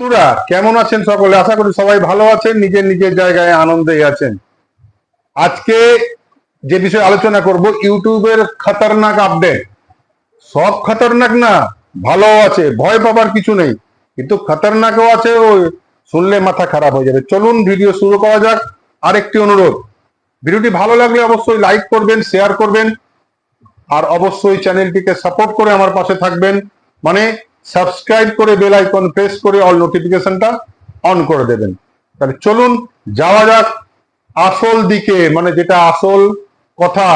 বন্ধুরা, কেমন আছেন সকলে? আশা করি সবাই ভালো আছেন, নিজের নিজের জায়গায় আনন্দে আছেন। আজকে যে বিষয়ে আলোচনা করব, ইউটিউবের খতরনাক আপডেট। সব খতরনাক না ভালো আছে, ভয় পাবার কিছু নেই। কিন্তু খতরনাকও আছে ওই শুনলে মাথা খারাপ হয়ে যাবে। চলুন ভিডিও শুরু করা যাক। আরেকটি অনুরোধ, ভিডিওটি ভালো লাগলে অবশ্যই লাইক করবেন, শেয়ার করবেন, আর অবশ্যই চ্যানেলটিকে সাপোর্ট করে আমার পাশে থাকবেন। মানে সাবস্ক্রাইব করে বেল আইকন প্রেস করে অল নোটিফিকেশনটা অন করে দেবেন। তাহলে চলুন, যাওয়া যাক আসল দিকে মানে যেটা আসল কথা।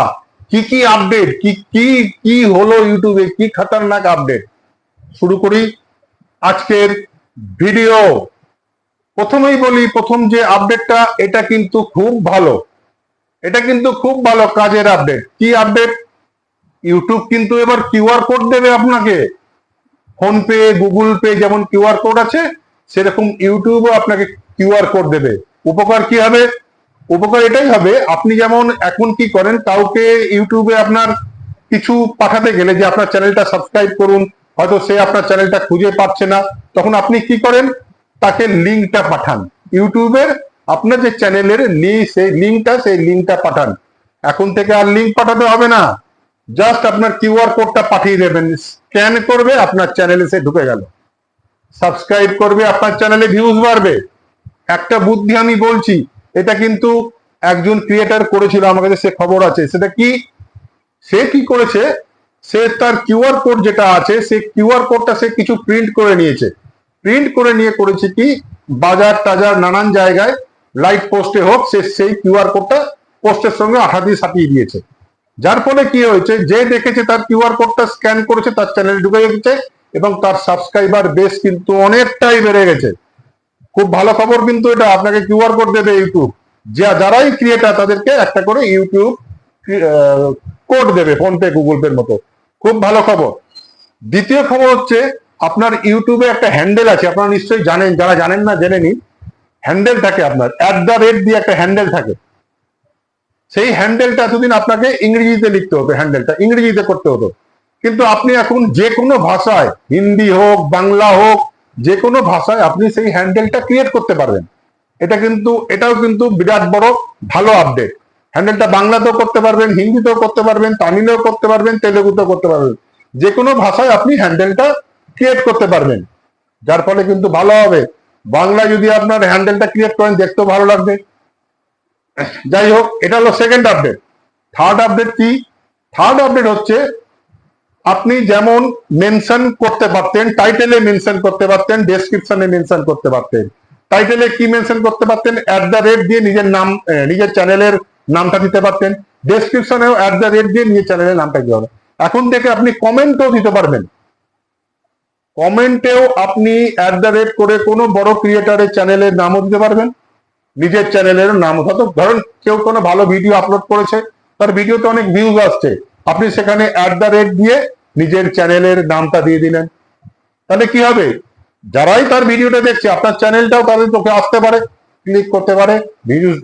কি কি আপডেট কি কি কি হলো ইউটিউবে কি খতরনাক আপডেট শুরু করি আজকের ভিডিও প্রথমেই বলি, প্রথম যে আপডেটটা এটা কিন্তু খুব ভালো। এটা কিন্তু খুব ভালো কাজের আপডেট কি আপডেট ইউটিউব কিন্তু এবার কিউআর কোড দেবে আপনাকে। ফোন পে, গুগল পে যেমন কিউআর কোড আছে, সেরকম ইউটিউবও আপনাকে কিউআর কোড দেবে। উপকার কি হবে? উপকার এটাই হবে, আপনি যেমন এখন কি করেন, কাউকে ইউটিউবে আপনার কিছু পাঠাতে গেলে যে আপনার চ্যানেলটা সাবস্ক্রাইব করুন, হয়তো সে আপনার চ্যানেলটা খুঁজে পাচ্ছে না, তখন আপনি কি করেন? তাকে লিঙ্কটা পাঠান। ইউটিউবের আপনার যে চ্যানেলের সেই লিঙ্কটা সেই লিঙ্কটা পাঠান। এখন থেকে আর লিঙ্ক পাঠাতে হবে না। জাস্ট আপনার কিউআর কোডটা পাঠিয়ে দেবেন। স্ক্যান করবে, আপনার চ্যানেলে সে ঢুকে গেল। সাবস্ক্রাইব করবে, আপনার চ্যানেলে ভিউজ বাড়বে। একটা বুদ্ধি আমি বলছি, এটা কিন্তু একজন ক্রিয়েটার করেছিল, আমার কাছে সে খবর আছে। সেটা কি? সে কি করেছে? সে তার কিউআর কোড যেটা আছে, সে কিউআর কোডটা সে কিছু প্রিন্ট করে নিয়েছে। প্রিন্ট করে নিয়ে করেছে কি? বাজার টাজার নানান জায়গায় লাইট পোস্টে হোক, সে সেই কিউআর কোডটা পোস্টের সঙ্গে আঠা দিয়ে সাটিয়ে দিয়েছে। যার ফলে কি হয়েছে, যে দেখেছে তার কিউআর কোডটা স্ক্যান করেছে, তার চ্যানেলে ঢুকে গেছে এবং তার সাবস্ক্রাইবার বেস কিন্তু অনেকটাই বেড়ে গেছে। খুব ভালো খবর কিন্তু এটা, আপনাকে কিউআর কোড দেবে ইউটিউব। যা, যারাই ক্রিয়েটার তাদেরকে একটা করে ইউটিউব কোড দেবে ফোন পে গুগল পের মতো। খুব ভালো খবর। দ্বিতীয় খবর হচ্ছে, আপনার ইউটিউবে একটা হ্যান্ডেল আছে, আপনারা নিশ্চয়ই জানেন, যারা জানেন না, জেনে নিন। হ্যান্ডেল থাকে আপনার অ্যাট দ্য রেট দিয়ে একটা হ্যান্ডেল থাকে। সেই হ্যান্ডেলটা এতদিন আপনাকে ইংরেজিতে লিখতে হতো হ্যান্ডেলটা ইংরেজিতে করতে হতো। কিন্তু আপনি এখন যে কোনো ভাষায়, হিন্দি হোক, বাংলা হোক, যে কোনো ভাষায় আপনি সেই হ্যান্ডেলটা ক্রিয়েট করতে পারবেন। এটা কিন্তু, এটাও কিন্তু বিরাট বড় ভালো আপডেট হ্যান্ডেলটা বাংলাতেও করতে পারবেন, হিন্দিতেও করতে পারবেন, তামিলেও করতে পারবেন, তেলেগুতেও করতে পারবেন। যে কোনো ভাষায় আপনি হ্যান্ডেলটা ক্রিয়েট করতে পারবেন। যার ফলে কিন্তু ভালো হবে। বাংলা যদি আপনার হ্যান্ডেলটা ক্রিয়েট করেন, দেখতেও ভালো লাগবে। যাই হোক, এটা হলো সেকেন্ড আপডেট থার্ড আপডেট কি? থার্ড আপডেট হচ্ছে, আপনি যেমন মেনশন করতে পারতেন টাইটেলে মেনশন করতে পারতেন ডেসক্রিপশনে মেনশন করতে পারতেন। টাইটেলে কি মেনশন করতে পারতেন? অ্যাট দ্য রেট দিয়ে নিজের নাম নিজের চ্যানেলের নামটা দিতে পারতেন। ডেসক্রিপশনেও অ্যাট দ্য রেট দিয়ে নিজের চ্যানেলের নামটা দিতে হবে এখন থেকে আপনি কমেন্টও দিতে পারবেন। কমেন্টেও আপনি অ্যাট দ্য রেট করে কোনো বড় ক্রিয়েটারের চ্যানেলের নামও দিতে পারবেন। নিজের চ্যানেলের নাম। হয়তো ধরেন কেউ কোনো ভালো ভিডিও আপলোড করেছে, তার ভিডিওতে অনেক ভিউজ আসছে। আপনি সেখানে অ্যাট দ্য রেট দিয়ে নিজের চ্যানেলের নামটা দিয়ে দিলেন। তাহলে কি হবে? যারাই তার ভিডিওটা দেখছে, আপনার চ্যানেলটাও তাদের চোখে আসতে পারে ক্লিক করতে পারে ভিউজ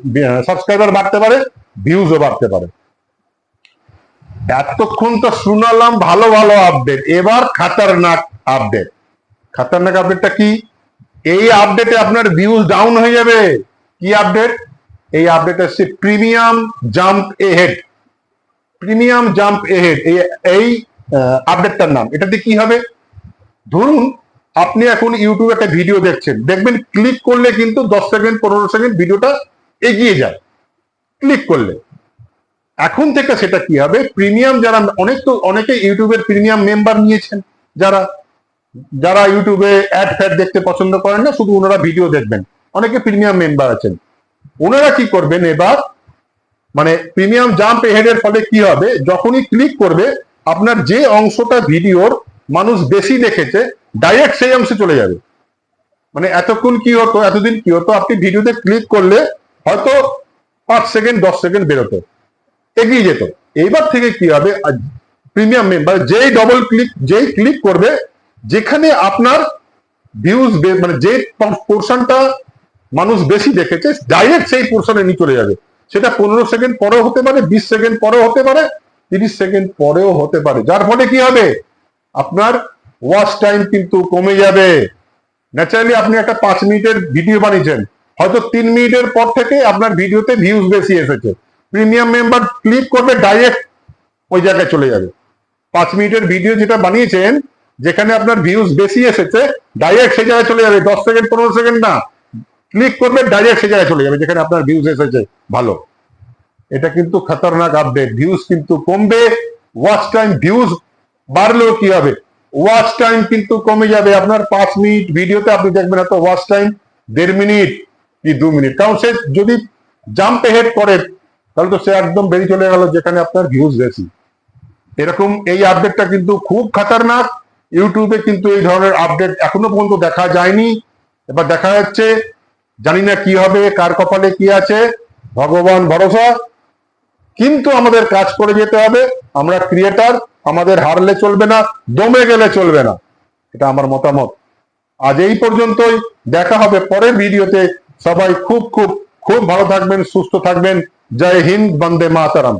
সাবস্ক্রাইবার বাড়তে পারে ভিউজও বাড়তে পারে। এতক্ষণ তো শুনালাম ভালো ভালো আপডেট এবার খাতারনাক আপডেট খাতারনাক আপডেটটা কি? এই আপডেটে আপনার ভিউজ ডাউন হয়ে যাবে। কি আপডেট এই আপডেট হচ্ছে premium jump ahead premium jump ahead এই আপডেটটার নাম। এটাতে কি হবে? ধরুন, আপনি এখন ইউটিউবে একটা ভিডিও দেখছেন। দেখবেন ক্লিক করলে কিন্তু দশ সেকেন্ড পনেরো সেকেন্ড ভিডিওটা এগিয়ে যায়। ক্লিক করলে। এখন থেকে সেটা কি হবে? প্রিমিয়াম যারা, অনেক তো, অনেকে ইউটিউবের প্রিমিয়াম মেম্বার নিয়েছেন। যারা যারা ইউটিউবে অ্যাড ফ্যাড দেখতে পছন্দ করেন না, শুধু ওনারা ভিডিও দেখবেন। অনেকে প্রিমিয়াম মেম্বার আছেন। ওনারা কি করবেন এবার? মানে প্রিমিয়াম জাম্প এহেডের ফলে কি হবে? যখনই ক্লিক করবে, আপনার যে অংশটা ভিডিওর মানুষ বেশি দেখেছে ডাইরেক্ট সেই অংশে চলে যাবে। মানে এতক্ষণ কি হতো, এতদিন কি হতো, আপনি ভিডিওতে ক্লিক করলে হয়তো পাঁচ সেকেন্ড দশ সেকেন্ড বেরোতো। এগিয়ে যেত। এইবার থেকে কি হবে? প্রিমিয়াম মেম্বার যেই ডবল ক্লিক যেই ক্লিক করবে, যেখানে আপনার ভিউজ মানে যে পোর্শনটা মানুষ বেশি দেখেছে ডাইরেক্ট সেই পোর্শনে নিয়ে চলে যাবে। সেটা পনেরো সেকেন্ড পরেও হতে পারে, বিশ সেকেন্ড পরেও হতে পারে, তিরিশ সেকেন্ড পরেও হতে পারে। যার ফলে কি হবে? আপনার ওয়াচ টাইম কিন্তু কমে যাবে। ন্যাচারালি আপনি একটা পাঁচ মিনিটের ভিডিও বানিয়েছেন। হয়তো তিন মিনিটের পর থেকে আপনার ভিডিওতে ভিউজ বেশি এসেছে। প্রিমিয়াম মেম্বার ক্লিক করবে ডাইরেক্ট ওই জায়গায় চলে যাবে। পাঁচ মিনিটের ভিডিও যেটা বানিয়েছেন, যেখানে আপনার ভিউজ বেশি এসেছে ডাইরেক্ট সেই জায়গায় চলে যাবে। দশ সেকেন্ড পনেরো সেকেন্ড না। ক্লিক করবে ডাইরেক্ট সে জায়গায় চলে যাবে, যেখানে আপনার ভিউজ এসেছে, ভালো। এটা কিন্তু খতরনাক আপডেট ভিউজ কিন্তু কমবে ওয়াচ টাইম ভিউজ বাড়লেও কি হবে? ওয়াচ টাইম কিন্তু কমে যাবে। আপনার পাঁচ মিনিট ভিডিওতে আপনি দেখবেন এত ওয়াচ টাইম দেড় মিনিট কি দু মিনিট? কারণ সে যদি জাম্প হেড করে, তাহলে তো সে একদম বেরিয়ে চলে গেল যেখানে আপনার ভিউজ বেশি। এরকম এই আপডেটটা কিন্তু খুব খাতারনাক। ইউটিউবে কিন্তু এই ধরনের আপডেট এখনও পর্যন্ত দেখা যায়নি। এবার দেখা যাচ্ছে জানি না কি হবে, কার কপালে কি আছে, ভগবান ভরসা। কিন্তু আমাদের কাজ করে যেতে হবে, আমরা ক্রিয়েটার আমাদের হারলে চলবে না, দমে গেলে চলবে না, এটা আমার মতামত। আজ এই পর্যন্তই, দেখা হবে পরের ভিডিওতে। সবাই খুব খুব খুব ভালো থাকবেন, সুস্থ থাকবেন। জয় হিন্দ, বন্দে মাতারাম।